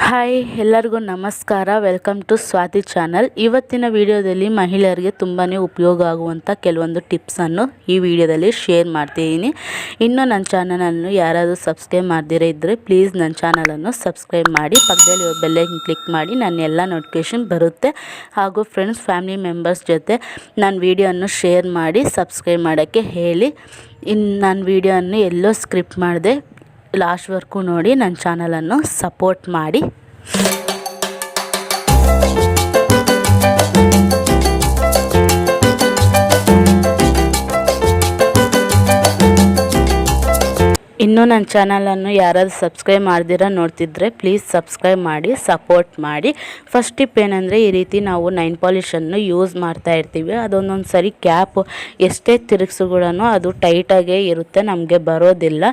Hi ಎಲ್ಲರಿಗೂ ನಮಸ್ಕಾರ. Welcome to Swati channel ಇವತ್ತಿನ ವಿಡಿಯೋದಲ್ಲಿ ಮಹಿಳೆಯರಿಗೆ ತುಂಬಾ ಉಪಯೋಗ ಆಗುವಂಥ ಕೆಲವೊಂದು ಟಿಪ್ಸನ್ನು ಈ ವಿಡಿಯೋದಲ್ಲಿ ಶೇರ್ ಮಾಡ್ತಿದ್ದೀನಿ. ಇನ್ನೂ ನನ್ನ ಚಾನಲನ್ನು ಯಾರಾದರೂ ಸಬ್ಸ್ಕ್ರೈಬ್ ಮಾಡದಿರೇ ಇದ್ದರೆ ಪ್ಲೀಸ್ ನನ್ನ ಚಾನಲನ್ನು ಸಬ್ಸ್ಕ್ರೈಬ್ ಮಾಡಿ, ಪಕ್ಕದಲ್ಲಿ ಬೆಲ್ಲೈನ್ ಕ್ಲಿಕ್ ಮಾಡಿ ನನ್ನ ಎಲ್ಲ ನೋಟಿಫಿಕೇಷನ್ ಬರುತ್ತೆ. ಹಾಗೂ ಫ್ರೆಂಡ್ಸ್ ಫ್ಯಾಮಿಲಿ ಮೆಂಬರ್ಸ್ ಜೊತೆ ನಾನು ವಿಡಿಯೋವನ್ನು ಶೇರ್ ಮಾಡಿ ಸಬ್ಸ್ಕ್ರೈಬ್ ಮಾಡೋಕ್ಕೆ ಹೇಳಿ. ಇನ್ನು ನನ್ನ ವಿಡಿಯೋವನ್ನು ಎಲ್ಲೋ ಸ್ಕ್ರಿಪ್ಟ್ ಮಾಡಿದೆ ಲಾಸ್ಟ್ವರೆಗೂ ನೋಡಿ ನನ್ನ ಚಾನಲನ್ನು ಸಪೋರ್ಟ್ ಮಾಡಿ. ಇನ್ನೂ ನನ್ನ ಚಾನಲನ್ನು ಯಾರಾದರೂ ಸಬ್ಸ್ಕ್ರೈಬ್ ಮಾಡ್ದಿರ ನೋಡ್ತಿದ್ರೆ ಪ್ಲೀಸ್ ಸಬ್ಸ್ಕ್ರೈಬ್ ಮಾಡಿ, ಸಪೋರ್ಟ್ ಮಾಡಿ. ಫಸ್ಟ್ ಟಿಪ್ ಏನಂದರೆ ಈ ರೀತಿ ನಾವು ನೈನ್ ಪಾಲಿಷನ್ನು ಯೂಸ್ ಮಾಡ್ತಾ ಇರ್ತೀವಿ. ಅದೊಂದೊಂದು ಸರಿ ಕ್ಯಾಪ್ ಎಷ್ಟೇ ತಿರುಗಿಸು ಕೂಡ ಅದು ಟೈಟಾಗೇ ಇರುತ್ತೆ, ನಮಗೆ ಬರೋದಿಲ್ಲ.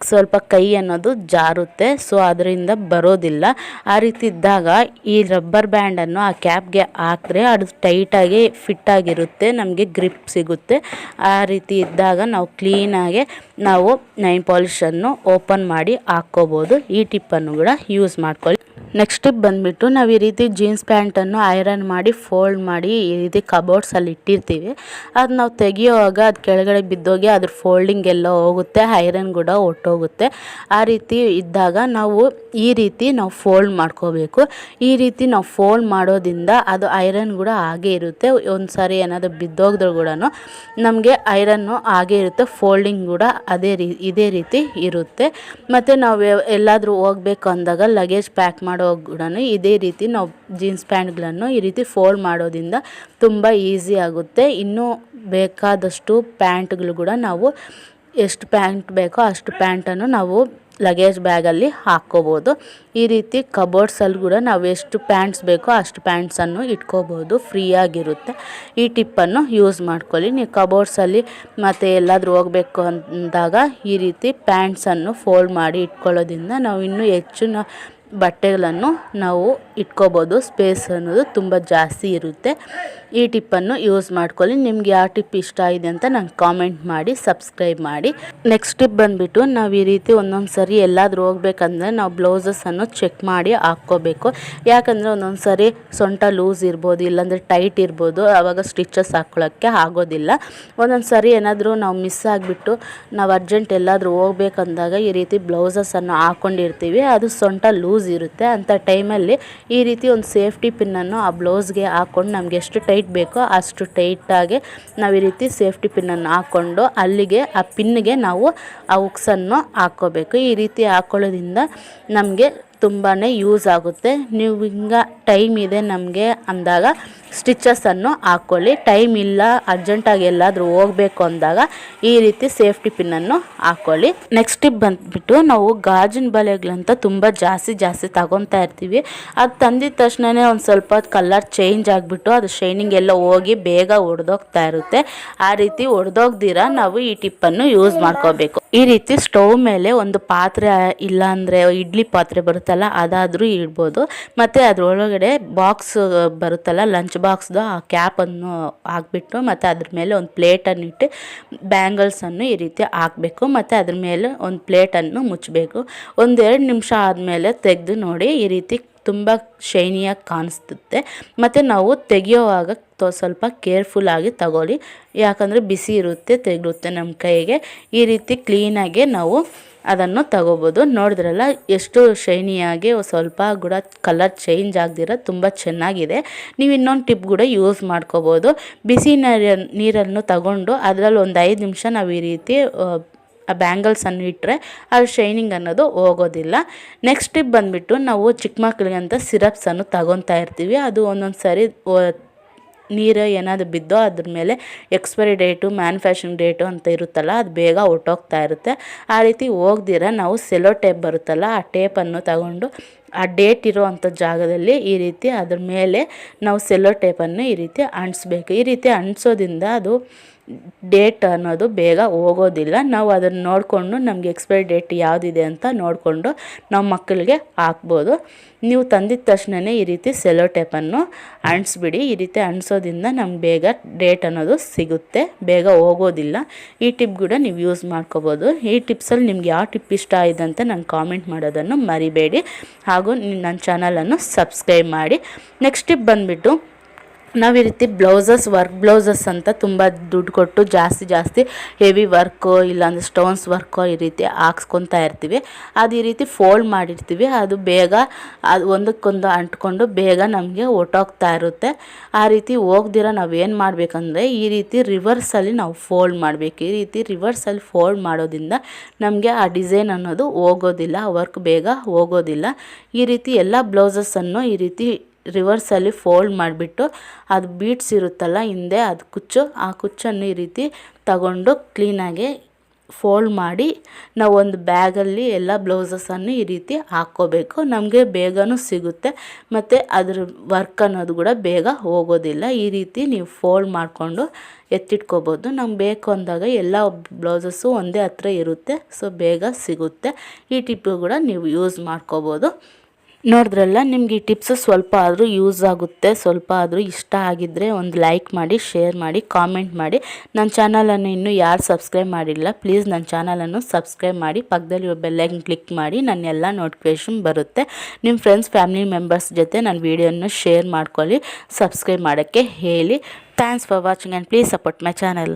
ಸ್ವಲ್ಪ ಕೈ ಅನ್ನೋದು ಜಾರುತ್ತೆ ಸೊ ಅದರಿಂದ ಬರೋದಿಲ್ಲ. ಆ ರೀತಿ ಇದ್ದಾಗ ಈ ರಬ್ಬರ್ ಬ್ಯಾಂಡನ್ನು ಆ ಕ್ಯಾಪ್ಗೆ ಹಾಕಿದ್ರೆ ಅದು ಟೈಟಾಗಿ ಫಿಟ್ಟಾಗಿರುತ್ತೆ ನಮಗೆ ಗ್ರಿಪ್ ಸಿಗುತ್ತೆ. ಆ ರೀತಿ ಇದ್ದಾಗ ನಾವು ಕ್ಲೀನಾಗೆ ನಾವು ನೈನ್ ಪಾಲಿಷನ್ನು ಓಪನ್ ಮಾಡಿ ಹಾಕ್ಕೋಬೋದು. ಈ ಟಿಪ್ಪನ್ನು ಕೂಡ ಯೂಸ್ ಮಾಡ್ಕೊಳ್ಳಿ. ನೆಕ್ಸ್ಟ್ ಟಿಪ್ ಬಂದುಬಿಟ್ಟು ನಾವು ಈ ರೀತಿ ಜೀನ್ಸ್ ಪ್ಯಾಂಟನ್ನು ಐರನ್ ಮಾಡಿ ಫೋಲ್ಡ್ ಮಾಡಿ ಈ ರೀತಿ ಕಬೋರ್ಡ್ಸಲ್ಲಿ ಇಟ್ಟಿರ್ತೀವಿ. ಅದು ನಾವು ತೆಗಿಯೋವಾಗ ಅದು ಕೆಳಗಡೆ ಬಿದ್ದೋಗಿ ಅದ್ರ ಫೋಲ್ಡಿಂಗ್ ಎಲ್ಲ ಹೋಗುತ್ತೆ ಐರನ್ ಕೂಡ ಒಟ್ಟೋಗುತ್ತೆ. ಆ ರೀತಿ ಇದ್ದಾಗ ನಾವು ಈ ರೀತಿ ನಾವು ಫೋಲ್ಡ್ ಮಾಡ್ಕೋಬೇಕು. ಈ ರೀತಿ ನಾವು ಫೋಲ್ಡ್ ಮಾಡೋದ್ರಿಂದ ಅದು ಐರನ್ ಕೂಡ ಹಾಗೆ ಇರುತ್ತೆ. ಒಂದು ಸಾರಿ ಏನಾದರೂ ಬಿದ್ದೋಗಿದ್ರು ಕೂಡ ನಮಗೆ ಐರನ್ನು ಹಾಗೆ ಇರುತ್ತೆ ಫೋಲ್ಡಿಂಗ್ ಕೂಡ ಅದೇ ರೀ, ಇದೇ ರೀತಿ ಇರುತ್ತೆ. ಮತ್ತು ನಾವು ಎಲ್ಲಾದರೂ ಹೋಗ್ಬೇಕು ಅಂದಾಗ ಲಗೇಜ್ ಪ್ಯಾಕ್ ಮಾಡೋ ಕೂಡ ಇದೇ ರೀತಿ ನಾವು ಜೀನ್ಸ್ ಪ್ಯಾಂಟ್ಗಳನ್ನು ಈ ರೀತಿ ಫೋಲ್ಡ್ ಮಾಡೋದ್ರಿಂದ ತುಂಬ ಈಸಿ ಆಗುತ್ತೆ. ಇನ್ನೂ ಬೇಕಾದಷ್ಟು ಪ್ಯಾಂಟ್ಗಳು ಕೂಡ ನಾವು ಎಷ್ಟು ಪ್ಯಾಂಟ್ ಬೇಕೋ ಅಷ್ಟು ಪ್ಯಾಂಟನ್ನು ನಾವು ಲಗೇಜ್ ಬ್ಯಾಗಲ್ಲಿ ಹಾಕ್ಕೋಬೋದು. ಈ ರೀತಿ ಕಬೋರ್ಡ್ಸಲ್ಲಿ ಕೂಡ ನಾವು ಎಷ್ಟು ಪ್ಯಾಂಟ್ಸ್ ಬೇಕೋ ಅಷ್ಟು ಪ್ಯಾಂಟ್ಸನ್ನು ಇಟ್ಕೋಬೋದು. ಫ್ರೀಯಾಗಿರುತ್ತೆ. ಈ ಟಿಪ್ಪನ್ನು ಯೂಸ್ ಮಾಡ್ಕೊಳ್ಳಿ. ನೀವು ಕಬೋರ್ಡ್ಸಲ್ಲಿ ಮತ್ತು ಎಲ್ಲಾದರೂ ಹೋಗಬೇಕು ಅಂದಾಗ ಈ ರೀತಿ ಪ್ಯಾಂಟ್ಸನ್ನು ಫೋಲ್ಡ್ ಮಾಡಿ ಇಟ್ಕೊಳ್ಳೋದ್ರಿಂದ ನಾವು ಇನ್ನೂ ಹೆಚ್ಚು ಬಟ್ಟೆಗಳನ್ನು ನಾವು ಇಟ್ಕೋಬೋದು. ಸ್ಪೇಸ್ ಅನ್ನೋದು ತುಂಬ ಜಾಸ್ತಿ ಇರುತ್ತೆ. ಈ ಟಿಪ್ಪನ್ನು ಯೂಸ್ ಮಾಡ್ಕೊಳ್ಳಿ. ನಿಮ್ಗೆ ಯಾವ ಟಿಪ್ ಇಷ್ಟ ಇದೆ ಅಂತ ನಂಗೆ ಕಾಮೆಂಟ್ ಮಾಡಿ ಸಬ್ಸ್ಕ್ರೈಬ್ ಮಾಡಿ. ನೆಕ್ಸ್ಟ್ ಟಿಪ್ ಬಂದುಬಿಟ್ಟು ನಾವು ಈ ರೀತಿ ಒಂದೊಂದು ಸರಿ ಎಲ್ಲಾದರೂ ಹೋಗ್ಬೇಕಂದ್ರೆ ನಾವು ಬ್ಲೌಸಸ್ಸನ್ನು ಚೆಕ್ ಮಾಡಿ ಹಾಕ್ಕೋಬೇಕು. ಯಾಕಂದರೆ ಒಂದೊಂದು ಸರಿ ಸೊಂಟ ಲೂಸ್ ಇರ್ಬೋದು, ಇಲ್ಲಾಂದರೆ ಟೈಟ್ ಇರ್ಬೋದು ಆವಾಗ ಸ್ಟಿಚಸ್ ಹಾಕ್ಕೊಳ್ಳೋಕ್ಕೆ ಆಗೋದಿಲ್ಲ. ಒಂದೊಂದು ಸರಿ ಏನಾದರೂ ನಾವು ಮಿಸ್ ಆಗಿಬಿಟ್ಟು ನಾವು ಅರ್ಜೆಂಟ್ ಎಲ್ಲಾದರೂ ಹೋಗ್ಬೇಕಂದಾಗ ಈ ರೀತಿ ಬ್ಲೌಸಸ್ಸನ್ನು ಹಾಕ್ಕೊಂಡಿರ್ತೀವಿ ಅದು ಸೊಂಟ ಲೂಸ್ ಇರುತ್ತೆ ಅಂಥ ಟೈಮಲ್ಲಿ ಈ ರೀತಿ ಒಂದು ಸೇಫ್ಟಿ ಪಿನ್ನನ್ನು ಆ ಬ್ಲೌಸ್ಗೆ ಹಾಕ್ಕೊಂಡು ನಮಗೆ ಎಷ್ಟು ಟೈಟ್ ಬೇಕೋ ಅಷ್ಟು ಟೈಟಾಗಿ ನಾವು ಈ ರೀತಿ ಸೇಫ್ಟಿ ಪಿನ್ನನ್ನು ಹಾಕ್ಕೊಂಡು ಅಲ್ಲಿಗೆ ಆ ಪಿನ್ಗೆ ನಾವು ಆ ಉಕ್ಸನ್ನು ಹಾಕ್ಕೋಬೇಕು ಈ ರೀತಿ ಹಾಕ್ಕೊಳ್ಳೋದ್ರಿಂದ ನಮಗೆ ತುಂಬಾ ಯೂಸ್ ಆಗುತ್ತೆ. ನೀವು ಹಿಂಗೆ ಟೈಮ್ ಇದೆ ನಮಗೆ ಅಂದಾಗ ಸ್ಟಿಚಸನ್ನು ಹಾಕ್ಕೊಳ್ಳಿ ಟೈಮ್ ಇಲ್ಲ ಅರ್ಜೆಂಟಾಗಿ ಎಲ್ಲಾದರೂ ಹೋಗಬೇಕು ಅಂದಾಗ ಈ ರೀತಿ ಸೇಫ್ಟಿ ಪಿನ್ನನ್ನು ಹಾಕ್ಕೊಳ್ಳಿ ನೆಕ್ಸ್ಟ್ ಟಿಪ್ ಬಂದುಬಿಟ್ಟು ನಾವು ಗಾಜಿನ ಬಲೆಗಳಂತ ತುಂಬ ಜಾಸ್ತಿ ಜಾಸ್ತಿ ತಗೊತಾ ಇರ್ತೀವಿ. ಅದು ತಂದಿದ ತಕ್ಷಣವೇ ಒಂದು ಸ್ವಲ್ಪ ಕಲರ್ ಚೇಂಜ್ ಆಗಿಬಿಟ್ಟು ಅದು ಶೈನಿಂಗ್ ಎಲ್ಲ ಹೋಗಿ ಬೇಗ ಒಡೆದೋಗ್ತಾ ಇರುತ್ತೆ. ಆ ರೀತಿ ಒಡೆದೋಗ್ದಿರ ನಾವು ಈ ಟಿಪ್ಪನ್ನು ಯೂಸ್ ಮಾಡ್ಕೋಬೇಕು. ಈ ರೀತಿ ಸ್ಟೌವ್ ಮೇಲೆ ಒಂದು ಪಾತ್ರೆ ಇಲ್ಲಾಂದರೆ ಇಡ್ಲಿ ಪಾತ್ರೆ ಬರುತ್ತಲ್ಲ, ಅದಾದರೂ ಇಡ್ಬೋದು. ಮತ್ತು ಅದರೊಳಗಡೆ ಬಾಕ್ಸ್ ಬರುತ್ತಲ್ಲ ಲಂಚ್ ಬಾಕ್ಸ್ದು ಆ ಕ್ಯಾಪನ್ನು ಹಾಕ್ಬಿಟ್ಟು ಮತ್ತು ಅದ್ರ ಮೇಲೆ ಒಂದು ಪ್ಲೇಟನ್ನು ಇಟ್ಟು ಬ್ಯಾಂಗಲ್ಸನ್ನು ಈ ರೀತಿ ಹಾಕಬೇಕು. ಮತ್ತು ಅದ್ರ ಮೇಲೆ ಒಂದು ಪ್ಲೇಟನ್ನು ಮುಚ್ಚಬೇಕು ಒಂದೆರಡು ನಿಮಿಷ ಆದಮೇಲೆ ತೆಗೆದು ನೋಡಿ ಈ ರೀತಿ ತುಂಬ ಶೈನಿಯಾಗಿ ಕಾಣಿಸುತ್ತೆ ಮತ್ತು ನಾವು ತೆಗೆಯೋವಾಗ ತೊ, ಸ್ವಲ್ಪ ಕೇರ್ಫುಲ್ಲಾಗಿ ತಗೊಳ್ಳಿ. ಯಾಕಂದರೆ ಬಿಸಿ ಇರುತ್ತೆ ತೆಗುತ್ತೆ ನಮ್ಮ ಕೈಗೆ. ಈ ರೀತಿ ಕ್ಲೀನಾಗಿ ನಾವು ಅದನ್ನು ತಗೋಬೋದು. ನೋಡಿದ್ರಲ್ಲ, ಎಷ್ಟು ಶೈನಿಯಾಗಿ ಸ್ವಲ್ಪ ಕೂಡ ಕಲರ್ ಚೇಂಜ್ ಆಗದಿರ ತುಂಬ ಚೆನ್ನಾಗಿದೆ. ನೀವು ಇನ್ನೊಂದು ಟಿಪ್ ಕೂಡ ಯೂಸ್ ಮಾಡ್ಕೋಬೋದು. ಬಿಸಿ ನೀರನ್ನು ತಗೊಂಡು ಅದರಲ್ಲಿ ಒಂದು ಐದು ನಿಮಿಷ ನಾವು ಈ ರೀತಿ ಬ್ಯಾಂಗಲ್ಸನ್ನು ಇಟ್ಟರೆ ಅದು ಶೈನಿಂಗ್ ಅನ್ನೋದು ಹೋಗೋದಿಲ್ಲ. ನೆಕ್ಸ್ಟ್ ಟಿಪ್ ಬಂದುಬಿಟ್ಟು ನಾವು ಚಿಕ್ಕ ಮಕ್ಕಳಿಗೆ ಅಂತ ಸಿರಪ್ಸನ್ನು ತಗೊತಾ ಇರ್ತೀವಿ. ಅದು ಒಂದೊಂದು ಸಾರಿ ನೀರು ಏನಾದರೂ ಬಿದ್ದೋ ಅದ್ರ ಮೇಲೆ ಎಕ್ಸ್ಪೈರಿ ಡೇಟು ಮ್ಯಾನುಫ್ಯಾಕ್ಚರಿಂಗ್ ಡೇಟು ಅಂತ ಇರುತ್ತಲ್ಲ, ಅದು ಬೇಗ ಹೊರ್ಟೋಗ್ತಾ ಇರುತ್ತೆ. ಆ ರೀತಿ ಹೋಗ್ದಿರ ನಾವು ಸೆಲೋ ಟೇಪ್ ಬರುತ್ತಲ್ಲ, ಆ ಟೇಪನ್ನು ತಗೊಂಡು ಆ ಡೇಟ್ ಇರೋ ಅಂಥ ಜಾಗದಲ್ಲಿ ಈ ರೀತಿ ಅದ್ರ ಮೇಲೆ ನಾವು ಸೆಲೋ ಟೇಪನ್ನು ಈ ರೀತಿ ಅಂಟಿಸ್ಬೇಕು. ಈ ರೀತಿ ಅಂಟಿಸೋದ್ರಿಂದ ಅದು ಡೇಟ್ ಅನ್ನೋದು ಬೇಗ ಹೋಗೋದಿಲ್ಲ. ನಾವು ಅದನ್ನು ನೋಡಿಕೊಂಡು ನಮಗೆ ಎಕ್ಸ್ಪೈರಿ ಡೇಟ್ ಯಾವುದಿದೆ ಅಂತ ನೋಡಿಕೊಂಡು ನಾವು ಮಕ್ಕಳಿಗೆ ಹಾಕ್ಬೋದು. ನೀವು ತಂದಿದ ತಕ್ಷಣವೇ ಈ ರೀತಿ ಸೆಲೋ ಟೇಪನ್ನು ಅಂಟಿಸ್ಬಿಡಿ. ಈ ರೀತಿ ಅಂಟಿಸೋದ್ರಿಂದ ನಮ್ಗೆ ಬೇಗ ಡೇಟ್ ಅನ್ನೋದು ಸಿಗುತ್ತೆ. ಬೇಗ ಹೋಗೋದಿಲ್ಲ. ಈ ಟಿಪ್ ಕೂಡ ನೀವು ಯೂಸ್ ಮಾಡ್ಕೋಬೋದು. ಈ ಟಿಪ್ಸಲ್ಲಿ ನಿಮ್ಗೆ ಯಾವ ಟಿಪ್ ಇಷ್ಟ ಆಯಿತು ಅಂತ ನಂಗೆ ಕಾಮೆಂಟ್ ಮಾಡೋದನ್ನು ಮರಿಬೇಡಿ. ಹಾಗೂ ನನ್ನ ಚಾನಲನ್ನು ಸಬ್ಸ್ಕ್ರೈಬ್ ಮಾಡಿ. ನೆಕ್ಸ್ಟ್ ಟಿಪ್ ಬಂದುಬಿಟ್ಟು ನಾವು ಈ ರೀತಿ ಬ್ಲೌಸಸ್, ವರ್ಕ್ ಬ್ಲೌಸಸ್ ಅಂತ ತುಂಬ ದುಡ್ಡು ಕೊಟ್ಟು ಜಾಸ್ತಿ ಜಾಸ್ತಿ ಹೆವಿ ವರ್ಕು ಇಲ್ಲಾಂದರೆ ಸ್ಟೋನ್ಸ್ ವರ್ಕು ಈ ರೀತಿ ಹಾಕ್ಸ್ಕೊತಾ ಇರ್ತೀವಿ. ಅದು ಈ ರೀತಿ ಫೋಲ್ಡ್ ಮಾಡಿರ್ತೀವಿ. ಅದು ಬೇಗ ಅದು ಒಂದಕ್ಕೊಂದು ಅಂಟ್ಕೊಂಡು ಬೇಗ ನಮಗೆ ಒಟ್ಟೋಗ್ತಾ ಇರುತ್ತೆ. ಆ ರೀತಿ ಹೋಗ್ದಿರ ನಾವು ಏನು ಮಾಡಬೇಕಂದ್ರೆ ಈ ರೀತಿ ರಿವರ್ಸಲ್ಲಿ ನಾವು ಫೋಲ್ಡ್ ಮಾಡಬೇಕು. ಈ ರೀತಿ ರಿವರ್ಸಲ್ಲಿ ಫೋಲ್ಡ್ ಮಾಡೋದ್ರಿಂದ ನಮಗೆ ಆ ಡಿಸೈನ್ ಅನ್ನೋದು ಹೋಗೋದಿಲ್ಲ ವರ್ಕ್ ಬೇಗ ಹೋಗೋದಿಲ್ಲ. ಈ ರೀತಿ ಎಲ್ಲ ಬ್ಲೌಸಸ್ಸನ್ನು ಈ ರೀತಿ ರಿವರ್ಸಲ್ಲಿ ಫೋಲ್ಡ್ ಮಾಡಿಬಿಟ್ಟು ಅದು ಬೀಟ್ಸ್ ಇರುತ್ತಲ್ಲ ಹಿಂದೆ ಅದು ಕುಚ್ಚು, ಆ ಕುಚ್ಚನ್ನು ಈ ರೀತಿ ತಗೊಂಡು ಕ್ಲೀನಾಗಿ ಫೋಲ್ಡ್ ಮಾಡಿ ನಾವು ಒಂದು ಬ್ಯಾಗಲ್ಲಿ ಎಲ್ಲ ಬ್ಲೌಸಸನ್ನು ಈ ರೀತಿ ಹಾಕ್ಕೋಬೇಕು. ನಮಗೆ ಬೇಗನೂ ಸಿಗುತ್ತೆ. ಮತ್ತು ಅದ್ರ ವರ್ಕ್ ಅನ್ನೋದು ಕೂಡ ಬೇಗ ಹೋಗೋದಿಲ್ಲ. ಈ ರೀತಿ ನೀವು ಫೋಲ್ಡ್ ಮಾಡಿಕೊಂಡು ಎತ್ತಿಟ್ಕೋಬೋದು. ನಮ್ಗೆ ಬೇಕು ಅಂದಾಗ ಎಲ್ಲ ಬ್ಲೌಸಸ್ಸು ಒಂದೇ ಹತ್ರ ಇರುತ್ತೆ. ಸೊ, ಬೇಗ ಸಿಗುತ್ತೆ. ಈ ಟಿಪ್ಪು ಕೂಡ ನೀವು ಯೂಸ್ ಮಾಡ್ಕೋಬೋದು. ನೋಡಿದ್ರಲ್ಲ, ನಿಮ್ಗೆ ಈ ಟಿಪ್ಸ್ ಸ್ವಲ್ಪ ಆದರೂ ಯೂಸ್ ಆಗುತ್ತೆ, ಸ್ವಲ್ಪ ಆದರೂ ಇಷ್ಟ ಆಗಿದ್ದರೆ ಒಂದು ಲೈಕ್ ಮಾಡಿ, ಶೇರ್ ಮಾಡಿ, ಕಾಮೆಂಟ್ ಮಾಡಿ. ನನ್ನ ಚಾನಲನ್ನು ಇನ್ನೂ ಯಾರು ಸಬ್ಸ್ಕ್ರೈಬ್ ಮಾಡಿಲ್ಲ, ಪ್ಲೀಸ್ ನನ್ನ ಚಾನಲನ್ನು ಸಬ್ಸ್ಕ್ರೈಬ್ ಮಾಡಿ, ಪಕ್ಕದಲ್ಲಿ ಬೆಲ್ಲೈನ್ ಕ್ಲಿಕ್ ಮಾಡಿ, ನನ್ನ ಎಲ್ಲ ನೋಟಿಫಿಕೇಷನ್ ಬರುತ್ತೆ. ನಿಮ್ಮ ಫ್ರೆಂಡ್ಸ್, ಫ್ಯಾಮಿಲಿ ಮೆಂಬರ್ಸ್ ಜೊತೆ ನನ್ನ ವೀಡಿಯೋನ ಶೇರ್ ಮಾಡ್ಕೊಳ್ಳಿ, ಸಬ್ಸ್ಕ್ರೈಬ್ ಮಾಡೋಕ್ಕೆ ಹೇಳಿ. Thanks for watching and please support my channel.